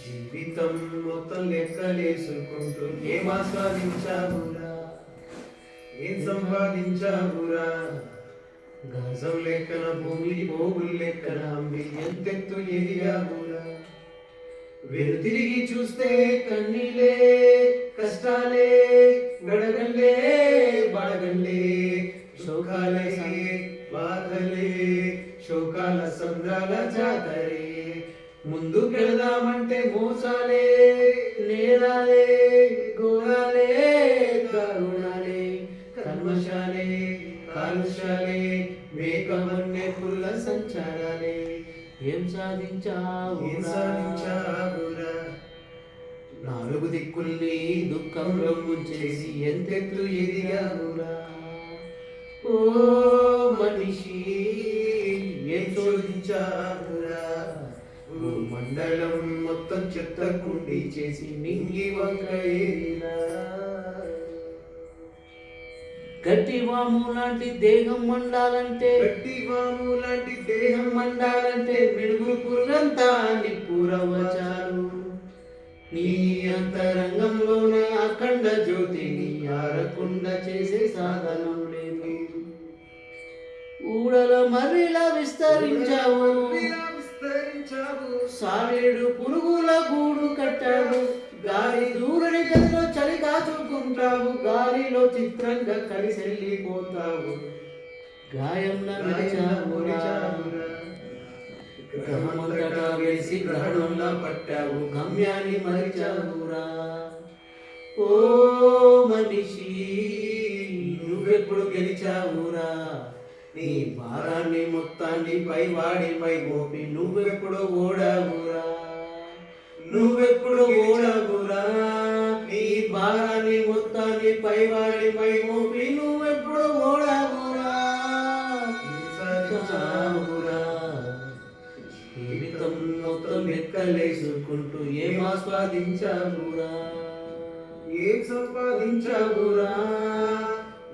జీవితం మొత్తం లెక్కలేసుకుంటూ ఏం ఆస్వాదించావురా? ఏం సంపాదించావురా? గజం లెక్కన భూమి మోగులు లెక్కన అమ్మి ఎంతెత్తు ఎదిగావురా? వెను తిరిగి చూస్తే కన్నీలే కష్టాలే గడగల్లే బడగల్లే శోకాలే బాధలే శోకాల సంద్రాల జాతరే ముందుకెళదామంటే మోసాలే నేరాలే ఘోరాలే కరుణాలే కల్మషాలే కాలుష్యాలే మేకమన్నే పుల్ల సంచారాలే. ఏం సాధించావు ఏం సాధించావురా? నాలుగు దిక్కుల్ని దుఃఖంలో ముంచేసి ఎంతెత్తు ఎదిగావురా? ఓ మనిషి ఏం శోధించావురా? మండలం మొత్తం చెత్త కుండి చేసి నింగి వంక గట్టి వాము లాంటి దేహం మండాలంటే గట్టి వాము లాంటి దేహం మండాలంటే మెడుగు పురంతా నిప్పురవచాలు నీ అంతరంగంలోన అఖండ జ్యోతిని ఆరకుండా చేసే సాధనం లేదు. ఊడల మర్రిలా విస్తరించావు. సాలేడు పురుగుల గూడు కట్టాడు గాలి దూరని గదిలో చలి కాచుకుంటావు గాలిలో చిత్రంగా కలిసి వెళ్ళిపోతావు గాయం గ్రహమంతటా వేసి గ్రహణంలా పట్టావు. గమ్యాన్ని మరిచావురా ఓ మనిషి నీ భారాన్ని మొత్తాన్ని పైవాడి గోపి మోపి నువ్వెప్పుడు ఓడావురా నువ్వెప్పుడు ఓడావురా నీ భారాన్ని మొత్తాన్ని పైవాడి పై మోపి నువ్వెప్పుడు ఓడావురా జీవితం మొత్తం లెక్కలేసుకుంటూ ఏం ఆస్వాదించావురా? ఏం సంపాదించావురా?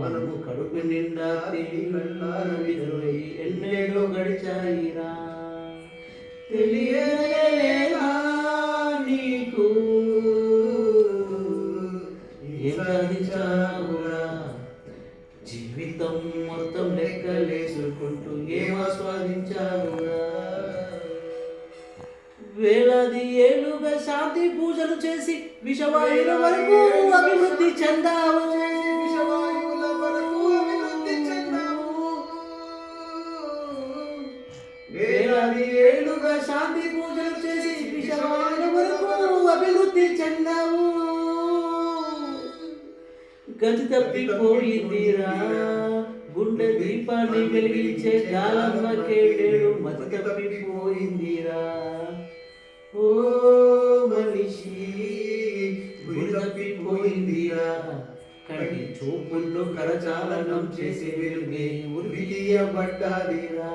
మనము కడుపు నిండా తిని కళ్ళార విధులై ఎన్నేళ్ళు గడిచాయిరా. తెలియలేదా నీకు? సాధించావురా? జీవితం మొత్తం లెక్కలేసుకుంటూ ఏం ఆస్వాదించావురా వేలాది ఏళ్ళుగా శాంతి పూజలు చేసి విషవాయుల వరకు అభివృద్ధి చెందావు ఏళ్ళుగా శాంతి పూజలు చేసి విషవాయుల వరకు అభివృద్ధి చెందావు గతి తప్పిపోయిందిరా గుండె దీపాన్ని వెలిగించే గాలమ్మ నేడు మతి తప్పిపోయిందిరా ఓ మనిషి గుడి తప్పిపోయిందిరా కంటి చూపుల్లో కరచాలనం చేసి వెలుగే ఉరిదీయబడ్డాదిరా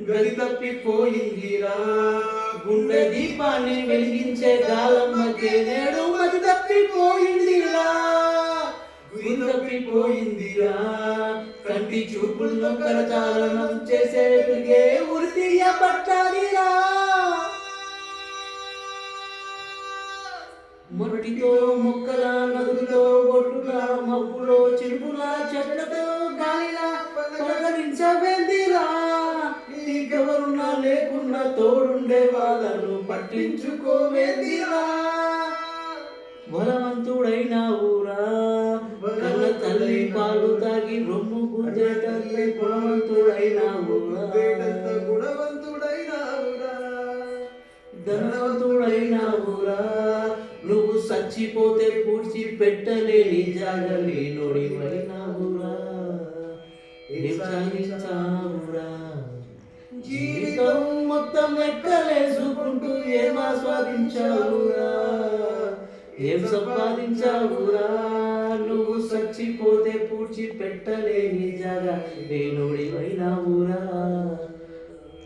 గది తప్పిపోయిందిరా గుండె దీపాన్ని వెలిగించే గాలమ్మకే నేడు గది తప్పిపోయిందిరా గురి తప్పిపోయిందిరా కంటి చూపుల్లో కరచాలనం చేసే వెలుగే పట్టాలిరా మొరటితో మొక్కల నదులో ఒడ్డుల మబ్బులో చిరుపుల చెట్లతో గాలిలా పలకరించబెందిరా నీకెవరున్నా లేకున్నా తోడుండే వాళ్ళను పట్టించుకోవేందిరా బలవంతుడైనావురా కన్న తల్లి పాలు తాగి రొమ్ము గుద్దేటల్లే గుణవంతుడైనావురా గుద్దేటంత గుణవంతుడైనావురా. ధనవంతుడైనావురా నువ్వు చచ్చిపోతే పూడ్చి పెట్టలేని జాగలి నొడివైనావురా ఏం సాధించావురా జీవితం మొత్తం లెక్కలేసుకుంటూ ఏం ఆస్వాదించావురా? ఏం సంపాదించావురా? నువ్వు చచ్చిపోతే పూడ్చి పెట్టలేని జాగా నేనుడివైనావురా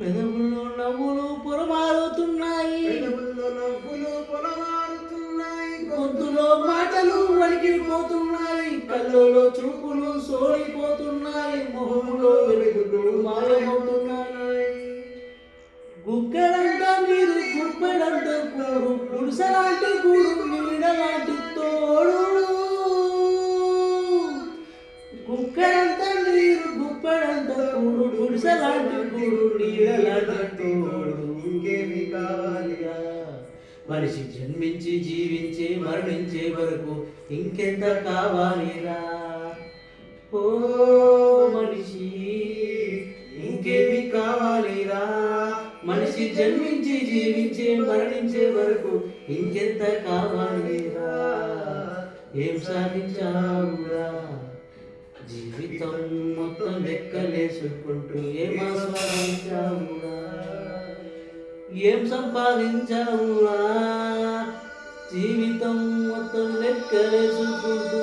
పెదవుల్లో నవ్వులు పొరమారుతున్నాయి. పెదవుల్లో నవ్వులు పొలమారుతున్నాయి గొంతులో మాటలు వణికిపోతున్నాయి. కళ్ళలో చూపులు సోలిపోతున్నాయి. మొహంలో వెలుగులు మాయమవుతున్నాయి. గుడిసెలాంటి కూడు నీడలాంటి తోడు. గుక్కెడంత నీరు గుప్పెడంత కూడు గుడిసెలాంటి కూడు నీడలాంటి తోడు. ఇంకేమి కావాలిగా మనిషి జన్మించి జీవించి మరణించే వరకు ఇంకెంత కావాలిరా ఓ మనిషి ఇంకేమి కావాలిరా మనిషి జన్మించి జీవించి మరణించే వరకు ఇంకెంత కావాలిరా ఏం సాధించావురా? జీవితం మొత్తం లెక్కలేసుకుంటూ ఏం ఆస్వాదించావురా? ఏం సంపాదించావురా? జీవితం మొత్తం లెక్కలేసుకుంటూ